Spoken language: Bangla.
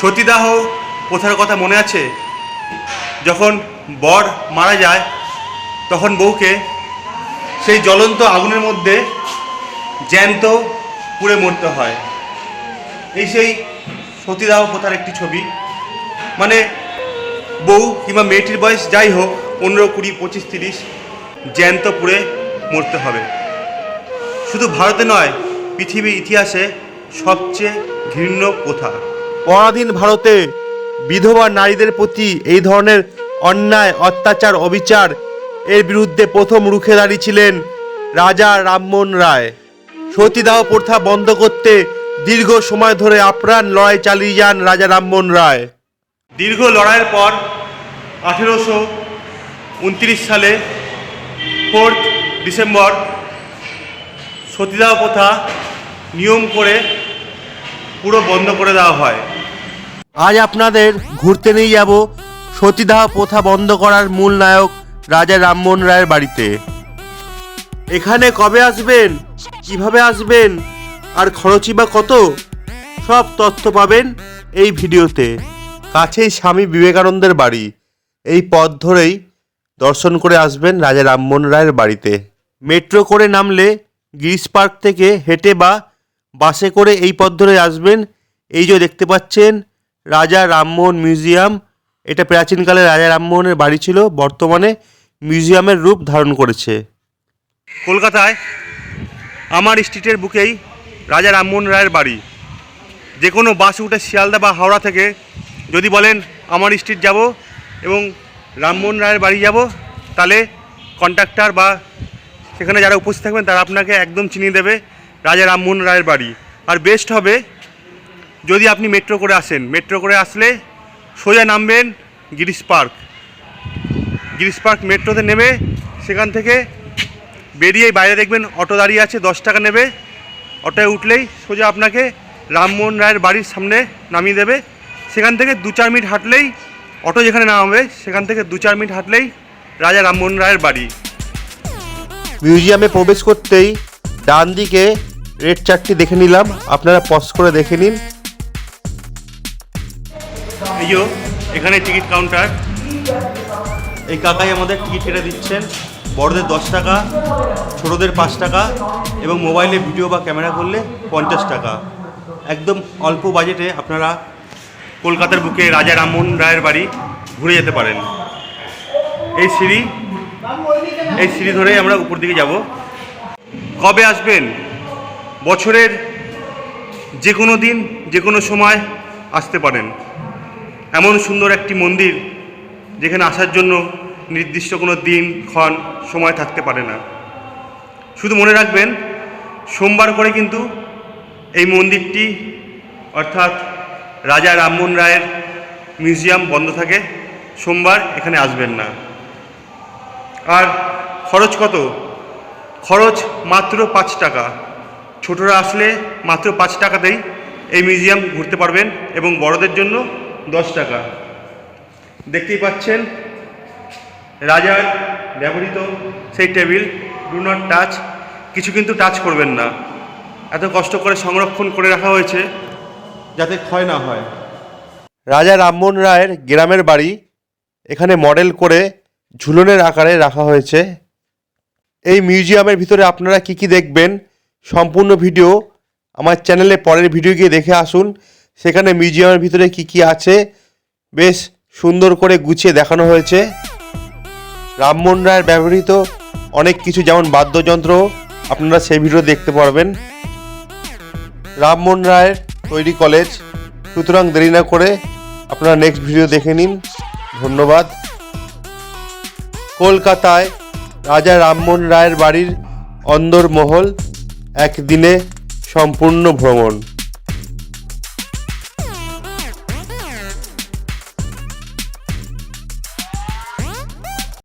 সতীদাহ প্রথার কথা মনে আছে? যখন বর মারা যায়, তখন বউকে সেই জ্বলন্ত আগুনের মধ্যে জ্যান্ত পুড়ে মরতে হয়। এই সেই সতীদাহ প্রথার একটি ছবি। মানে বউ কিংবা মেয়েটির বয়স যাই হোক, পনেরো, কুড়ি, পঁচিশ, তিরিশ, জ্যান্ত পুড়ে মরতে হবে। শুধু ভারতে নয়, পৃথিবীর ইতিহাসে সবচেয়ে ঘৃণ্য প্রথা। পরাধীন ভারতে বিধবা নারীদের প্রতি এই ধরনের অন্যায়, অত্যাচার, অবিচার, এর বিরুদ্ধে প্রথম রুখে দাঁড়িয়েছিলেন রাজা রামমোহন রায়। সতীদাহ প্রথা বন্ধ করতে দীর্ঘ সময় ধরে আপ্রাণ লড়াই চালিয়ে যান রাজা রামমোহন রায়। দীর্ঘ লড়াইয়ের পর আঠেরোশো উনত্রিশ সালে ফোর্থ ডিসেম্বর সতীদাহ প্রথা নিয়ম করে পুরো বন্ধ করে দেওয়া হয়। আজ আপনাদের ঘুরতে নিয়ে যাব সতীদাহ প্রথা বন্ধ করার মূল নায়ক রাজা রামমোহন রায়ের বাড়িতে। এখানে কবে আসবেন? কীভাবে আসবেন? আর খরচই বা কত? সব তথ্য পাবেন এই ভিডিওতে। কাছেই স্বামী বিবেকানন্দের বাড়ি। এই পথ ধরেই দর্শন করে আসবেন রাজা রামমোহন রায়ের বাড়িতে। মেট্রো করে নামলে গিরিশ পার্ক থেকে হেঁটে বা বাসে করে এই পথ ধরে আসবেন। এই যে দেখতে পাচ্ছেন রাজা রামমোহন মিউজিয়াম, এটা প্রাচীনকালে রাজা রামমোহনের বাড়ি ছিল, বর্তমানে মিউজিয়ামের রূপ ধারণ করেছে। কলকাতায়, আমার স্ট্রিটের বুকেই রাজা রামমোহন রায়ের বাড়ি। যে কোনো বাসে উঠে শিয়ালদা বা হাওড়া থেকে, যদি বলেন আমার স্ট্রিট যাব এবং রামমোহন রায়ের বাড়ি যাব, তাহলে কন্ট্রাক্টর বা সেখানে যারা উপস্থিত থাকবেন, তারা আপনাকে একদম চিনিয়ে দেবে রাজা রামমোহন রায়ের বাড়ি। আর বেস্ট হবে যদি আপনি মেট্রো করে আসেন মেট্রো করে আসলে সোজা নামবেন গিরিশ পার্ক। গিরিশ পার্ক মেট্রোতে নেমে সেখান থেকে বেরিয়ে বাইরে দেখবেন অটো দাঁড়িয়ে আছে, দশ টাকা নেবে। অটোয় উঠলেই সোজা আপনাকে রামমোহন রায়ের বাড়ির সামনে নামিয়ে দেবে। সেখান থেকে দু চার মিনিট হাঁটলেই অটো যেখানে নামাবে, সেখান থেকে দু চার মিনিট হাঁটলেই রাজা রামমোহন রায়ের বাড়ি। মিউজিয়ামে প্রবেশ করতেই ডান দিকে রেড চারটি দেখে নিলাম। আপনারা পজ করে দেখে নিন। এই এখানে টিকিট কাউন্টার। এই কাকাই আমাদের টিকিট কেটে দিচ্ছেন। বড়দের দশ টাকা, ছোটদের পাঁচ টাকা এবং মোবাইলে ভিডিও বা ক্যামেরা করলে পঞ্চাশ টাকা। একদম অল্প বাজেটে আপনারা কলকাতার বুকে রাজা রামমোহন রায়ের বাড়ি ঘুরে যেতে পারেন। এই সিঁড়ি এই সিঁড়ি ধরেই আমরা উপর দিকে যাব। কবে আসবেন? বছরের যে কোনো দিন, যে কোনো সময় আসতে পারেন। এমন সুন্দর একটি মন্দির যেখানে আসার জন্য নির্দিষ্ট কোনো দিন, ক্ষণ সময় থাকতে পারে না। শুধু মনে রাখবেন, সোমবার করে কিন্তু এই মন্দিরটি, অর্থাৎ রাজা রামমোহন রায়ের মিউজিয়াম বন্ধ থাকে, সোমবার এখানে আসবেন না। আর খরচ কত? খরচ মাত্র পাঁচ টাকা। ছোটরা আসলে মাত্র পাঁচ টাকাতেই এই মিউজিয়াম ঘুরতে পারবেন এবং বড়দের জন্য দশ টাকা। দেখতেই পাচ্ছেন রাজার ব্যবহৃত সেই টেবিল ডু নট টাচ কিছু কিন্তু টাচ করবেন না। এত কষ্ট করে সংরক্ষণ করে রাখা হয়েছে, যাতে ক্ষয় না হয়। রাজা রামমোহন রায়ের গ্রামের বাড়ি, এখানে মডেল করে ঝুলনের আকারে রাখা হয়েছে। এই মিউজিয়ামের ভিতরে আপনারা কি কি দেখবেন, সম্পূর্ণ ভিডিও আমার চ্যানেলে পরের ভিডিও গিয়ে দেখে আসুন। সেখানে মিউজিয়ামের ভিতরে কি কি আছে? বেশ সুন্দর করে গুছিয়ে দেখানো হয়েছে। রামমোহন রায়ের ব্যবহৃত অনেক কিছু, যেমন বাদ্যযন্ত্র, আপনারা সেই ভিডিও দেখতে পারবেন। রামমোহন রায়ের তৈরি কলেজ। সুতরাং দেরি না করে আপনারা নেক্সট ভিডিও দেখে নিন। ধন্যবাদ। কলকাতায় রাজা রামমোহন রায়ের বাড়ির অন্দরমহল একদিনে সম্পূর্ণ ভ্রমণ।